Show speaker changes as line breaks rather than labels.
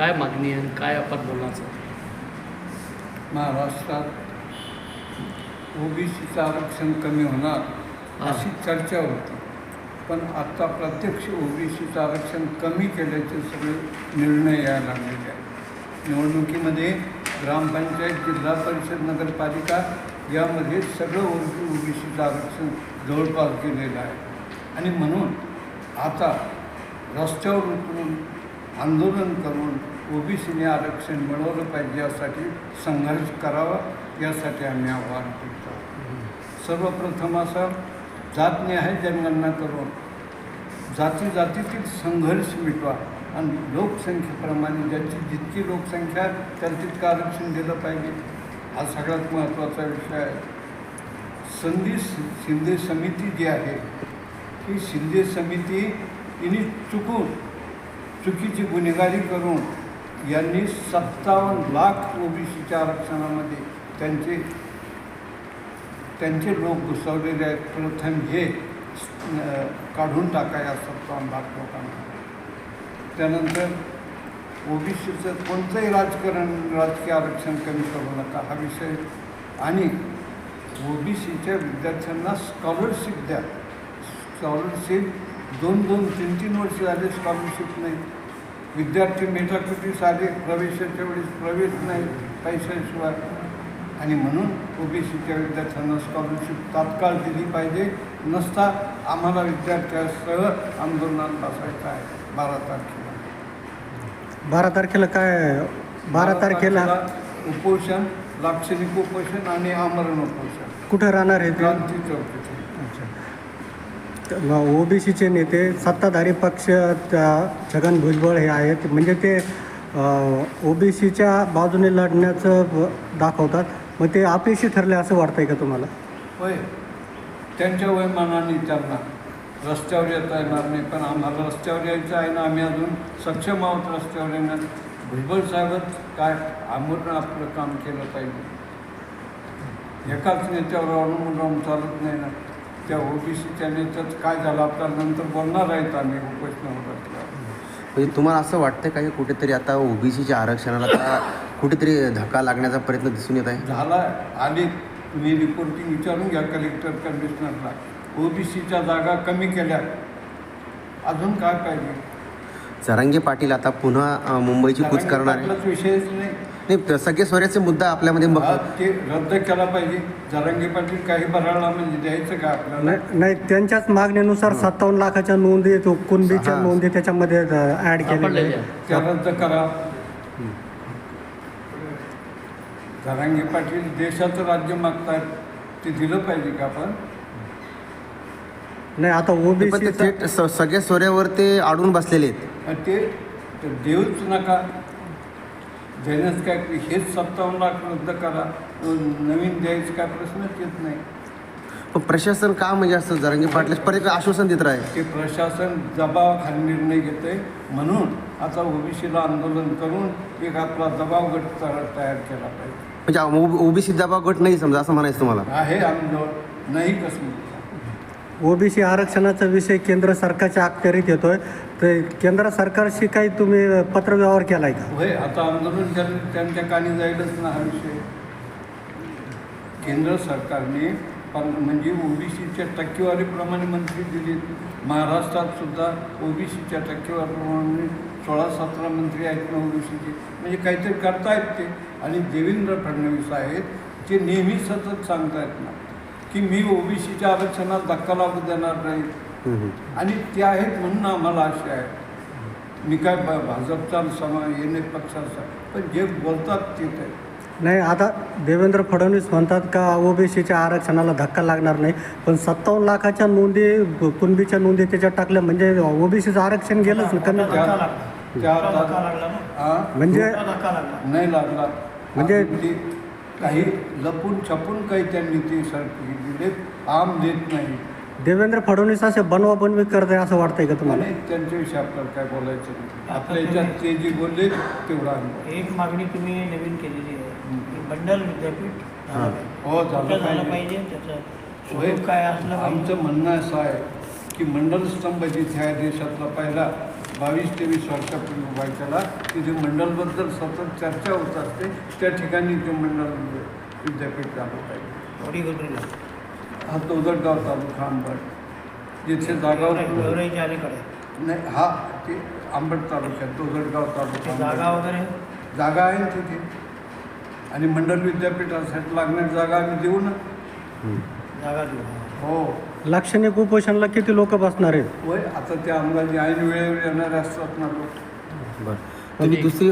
काय मागणी आहे आणि काय आपण बोलण्याचं
महाराष्ट्रात ओबीसीचं आरक्षण कमी होणार अशी चर्चा होती. पण आता प्रत्यक्ष ओबीसीचं आरक्षण कमी केल्याचे सगळे निर्णय यायला लागलेले आहेत. निवडणुकीमध्ये ग्रामपंचायत जिल्हा परिषद नगरपालिका यामध्ये सगळं ओबीसीचं आरक्षण जवळपास गेलेलं आहे. आणि म्हणून आता रस्त्यावर उतरून आंदोलन करून ओबीसीने आरक्षण मिळवलं पाहिजे यासाठी संघर्ष करावा यासाठी आम्ही आव्हान करतो. सर्वप्रथम असं जातन्याय जनगणना करून जाती जातीतील संघर्ष मिटवा आणि लोकसंख्येप्रमाणे ज्याची जितकी लोकसंख्या आहे त्याला तितकं आरक्षण दिलं पाहिजे. हा सगळ्यात महत्त्वाचा विषय आहे. संधी शिंदे समिती जी आहे ही शिंदे समिती हिने चुकून चुकीची गुन्हेगारी करून यांनी सत्तावन्न लाख ओबीसीच्या आरक्षणामध्ये त्यांचे त्यांचे लोक घुसवलेले आहेत. प्रथम हे काढून टाका या सत्तावन्न लाख लोकांना. त्यानंतर ओबीसीचं कोणतंही राजकारण राजकीय आरक्षण कमी करू नका. हा विषय. आणि ओबीसीच्या विद्यार्थ्यांना स्कॉलरशिप द्या. स्कॉलरशिप दोन दोन तीन तीन वर्ष झाले स्कॉलरशिप नाही. विद्यार्थी मेटाकुटीस आले प्रवेशाच्या वेळेस प्रवेश नाही पैशाशिवाय. आणि म्हणून ओबीसीच्या विद्यार्थ्यांना स्कॉलरशिप तात्काळ दिली पाहिजे. नसता आम्हाला विद्यार्थ्यासह आंदोलनात बसायचं आहे बारा तारखेला.
बारा तारखेला काय? बारा तारखेला?
उपोषण लाक्षणिक उपोषण आणि आमरण उपोषण.
कुठं राहणार आहे
क्रांती चौकशी
ओबीसीचे नेते सत्ताधारी पक्ष त्या छगन भुजबळ हे आहेत. म्हणजे ते ओबीसीच्या बाजूने लढण्याचं दाखवतात. मग ते अपयशी ठरले असं वाटतंय का तुम्हाला?
होय. त्यांच्या वयमानाने त्यांना रस्त्यावर येता येणार नाही. पण आम्हाला रस्त्यावर यायचं आहे ना आम्ही अजून सक्षम आहोत रस्त्यावर येणार भुजबळ साहेबच काय आमरण आपलं काम केलं पाहिजे. एकाच नेत्यावर अवलंबून राहून चालत नाही ना. त्या ओबीसीच्या नेत्यात काय झालं आपल्या नंतर बोलणार आहेत आम्ही उपोषणावर
म्हणजे तुम्हाला असं वाटतं का की कुठेतरी आता ओबीसीच्या आरक्षणाला आता कुठेतरी धक्का लागण्याचा प्रयत्न दिसून येत आहे?
झाला आली तुम्ही रिपोर्टिंग विचारून घ्या कलेक्टर कमिशनरला ओबीसीच्या जागा कमी केल्या. अजून काय पाहिजे?
जरांगे पाटील आता पुन्हा अ, मुंबईची कूच करणार आहे.
विषयच नाही.
नाही सगळे स्वराचे मुद्दा आपल्यामध्ये
हा, ते रद्द केला पाहिजे. जरांगे पाटील काही बराळला म्हणजे द्यायचं का आपल्याला?
नाही नाही, त्यांच्याच मागणीनुसार सत्तावन्न लाखाच्या नोंदी तो कुणबीच्या
हा.
नोंदी त्याच्यामध्ये केलेल्या आहेत.
आहे.
त्या रद्द करा. जरांगे पाटील देशाचं राज्य मागतायत ते दिलं पाहिजे का आपण?
नाही आता
पण ते
ओबीसी
थेट स- सगळे सोऱ्यावर ते अडून बसलेले आहेत.
आणि ते ते देऊच नका. देण्यास काय हेच सत्तावन्न लाख रद्द करा. नवीन द्यायचं काय प्रश्नच येत नाही.
पण प्रशासन का म्हणजे असं जरांगे पाटील? परत आश्वासन देत राहील.
ते प्रशासन दबावाखाली निर्णय घेते म्हणून आता ओबीसीला आंदोलन करून एक आपला दबाव गट तयार तयार केला पाहिजे.
म्हणजे ओबीसी दबाव गट नाही समजा असं म्हणायचं तुम्हाला?
आहे आमजवळ नाही कसं
ओबीसी आरक्षणाचा विषय केंद्र सरकारच्या अखत्यारीत येतोय. तर केंद्र सरकारशी काही तुम्ही पत्रव्यवहार केलाय का?
होय आता आंदोलन केलं त्यांच्या कानी जाईलच ना हा विषय. केंद्र सरकारने पण म्हणजे ओबीसीच्या टक्केवारीप्रमाणे मंत्री दिले. महाराष्ट्रात सुद्धा ओबीसीच्या टक्केवारीप्रमाणे सोळा सतरा मंत्री आहेत ना ओबीसीचे. म्हणजे काहीतरी करतायत ते. आणि देवेंद्र फडणवीस आहेत ते नेहमी सतत सांगतायत ना की मी ओबीसीच्या आरक्षणात धक्का लागू देणार नाही. आणि ते आहेत म्हणून आम्हाला आशा आहे. मी काय ब- भाजपचा समा येणे पक्षाचा पण जे बोलतात तेच आहे
नाही आता देवेंद्र फडणवीस म्हणतात का ओबीसीच्या आरक्षणाला धक्का लागणार नाही पण सत्तावन्न लाखाच्या नोंदी कुणबीच्या नोंदी त्याच्यात टाकल्या म्हणजे ओबीसीचं आरक्षण गेलंच ना कमी? म्हणजे
नाही लागला.
म्हणजे-
ते काही लपून छपून काही त्यांनी ते दिले आम देत नाही.
देवेंद्र फडणवीस असे बनवा बनवी करत आहे असं वाटतंय का तुम्हाला?
आणि त्यांच्याविषयी आपल्याला काय बोलायचं नाही. आपल्या याच्यात ते जे बोलले तेवढं
एक मागणी तुम्ही नवीन केलेली आहे. की बंडल विद्यापीठ झालं
हां.
पाहिजे.
हो झालं
झालं
पाहिजे.
पाहिजे? त्याचं
होय.
स्वरूप काय असलं पाहिजे?
आमचं म्हणणं असं आहे की मंडल स्तंभ जिथे आहे देशातला पहिला बावीस तेवीस वर्षापूर्वी उभा केला तिथे मंडलबद्दल सतत चर्चा होत असते. त्या ठिकाणी ते मंडल विद्यापीठ चालू पाहिजे.
थोडी गोदरीला
हा तोदडगाव तालुका अंबड जिथे जागा नाही हा ते अंबड तालुक्यात तोदडगाव
ते
तालुका
जागा. वगैरे?
जागा आहे ना तिथे. आणि मंडल विद्यापीठासाठी लागणारी जागा आम्ही देऊ ना.
जागा देऊ.
हो.
लाक्षणिक उपोषणला किती लोक बसणार आहेत?
वय आता त्या अंदाजे ऐन वेळेवर येणारे असतात ना लोक.
बरं. तुम्ही दुसरी